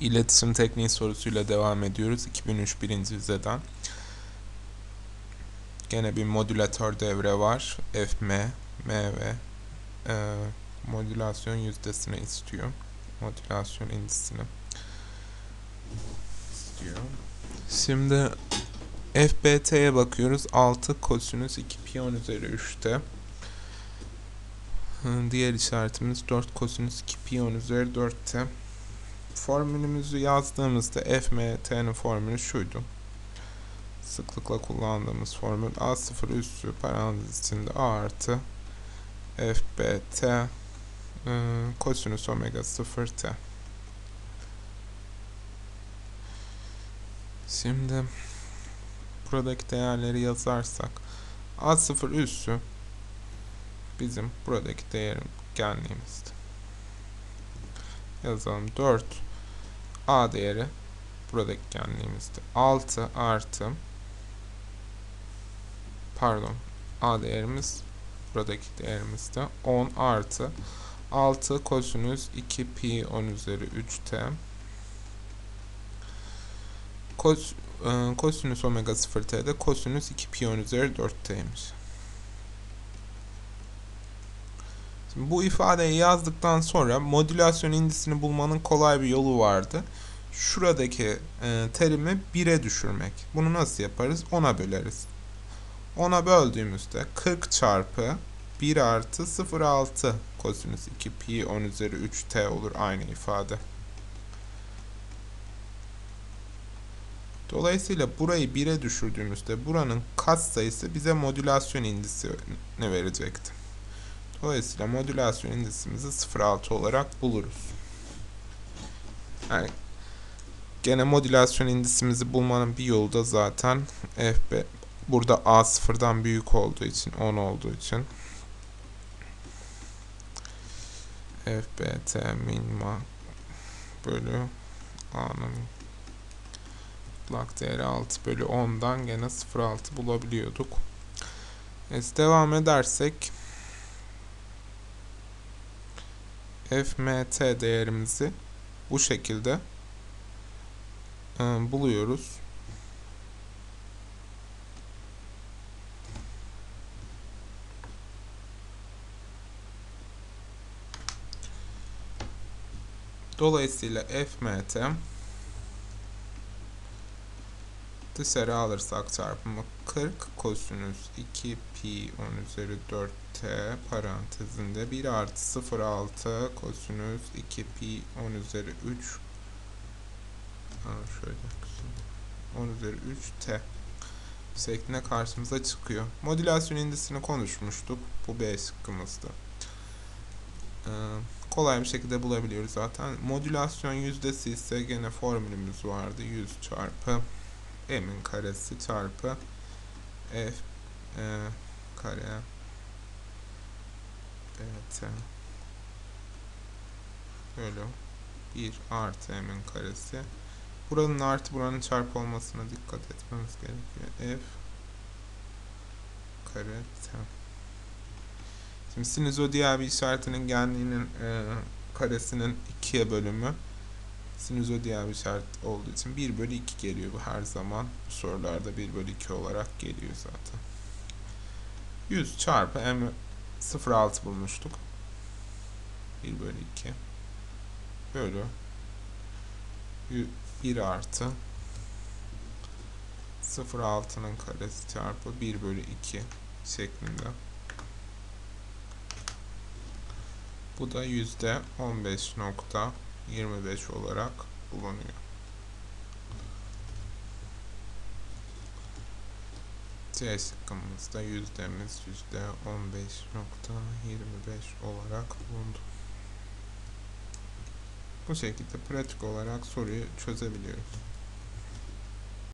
İletişim tekniği sorusuyla devam ediyoruz. 2003 birinci vizeden. Gene bir modülatör devre var. Fm, M ve e, modülasyon yüzdesini istiyor. Modülasyon indisini istiyor. Şimdi FBT'ye bakıyoruz. 6 kosinüs 2 pi 10 üzeri 3'te. Diğer işaretimiz 4 kosinüs 2 pi 10 üzeri 4'te. Formülümüzü yazdığımızda f m t'nin formülü şuydu. Sıklıkla kullandığımız formül a0 üssü parantez içinde a artı f b t kosinüs omega 0 t. Şimdi buradaki değerleri yazarsak a0 üssü bizim buradaki değerim genliğimizdi. Yazalım 4 a değeri buradaki genliğimizdi. 6 artı pardon a değerimiz buradaki değerimizde 10 artı 6 kosinüs 2 pi 10 üzeri 3t Kos, e, kosinüs omega 0 t'de kosinüs 2 pi 10 üzeri 4t'ymiş. Şimdi bu ifadeyi yazdıktan sonra modülasyon indisini bulmanın kolay bir yolu vardı. Şuradaki e, terimi 1'e düşürmek. Bunu nasıl yaparız? 10'a böleriz. 10'a böldüğümüzde 40 çarpı 1 artı 0,6 kosinüs 2 pi 10 üzeri 3 t olur aynı ifade. Dolayısıyla burayı 1'e düşürdüğümüzde buranın katsayısı bize modülasyon indisini verecekti. Dolayısıyla modülasyon indisimizi 0,6 olarak buluruz. Yani gene modülasyon indisimizi bulmanın bir yolu da zaten FB burada A sıfırdan büyük olduğu için 10 olduğu için FBT minima bölü A'nın mutlak değeri 6 bölü 10'dan gene 0,6 bulabiliyorduk. Evet, devam edersek fmt değerimizi bu şekilde e, buluyoruz. Dolayısıyla fmt dışarı alırsak çarpımı 40 kosinüs 2 pi 10 üzeri 4 t parantezinde 1 artı 0,6 kosinüs 2 pi 10 üzeri 3 ha, şöyle 10 üzeri 3 t şeklinde karşımıza çıkıyor. Modülasyon indisini konuşmuştuk. Bu B şıkkımızdı. Ee, kolay bir şekilde bulabiliyoruz zaten. Modülasyon yüzdesi ise gene formülümüz vardı. 100 çarpı m'in karesi çarpı f e, kare bt bölü 1 artı m'in karesi. Buranın artı buranın çarpı olmasına dikkat etmemiz gerekiyor. F kare t. Şimdi sinüzodiyal bir işaretinin genliğinin e, karesinin 2'ye bölümü sinüzodiyal bir şart olduğu için 1 bölü 2 geliyor bu her zaman. Bu sorularda 1 bölü 2 olarak geliyor zaten. 100 çarpı m 0,6 bulmuştuk. 1 bölü 2 bölü 1 artı 0,6'nın karesi çarpı 1 bölü 2 şeklinde. Bu da yüzde 15 nokta 25 olarak bulunuyor. C şıkkımızda yüzdemiz yüzde 15.25 olarak bulundu. Bu şekilde pratik olarak soruyu çözebiliyoruz.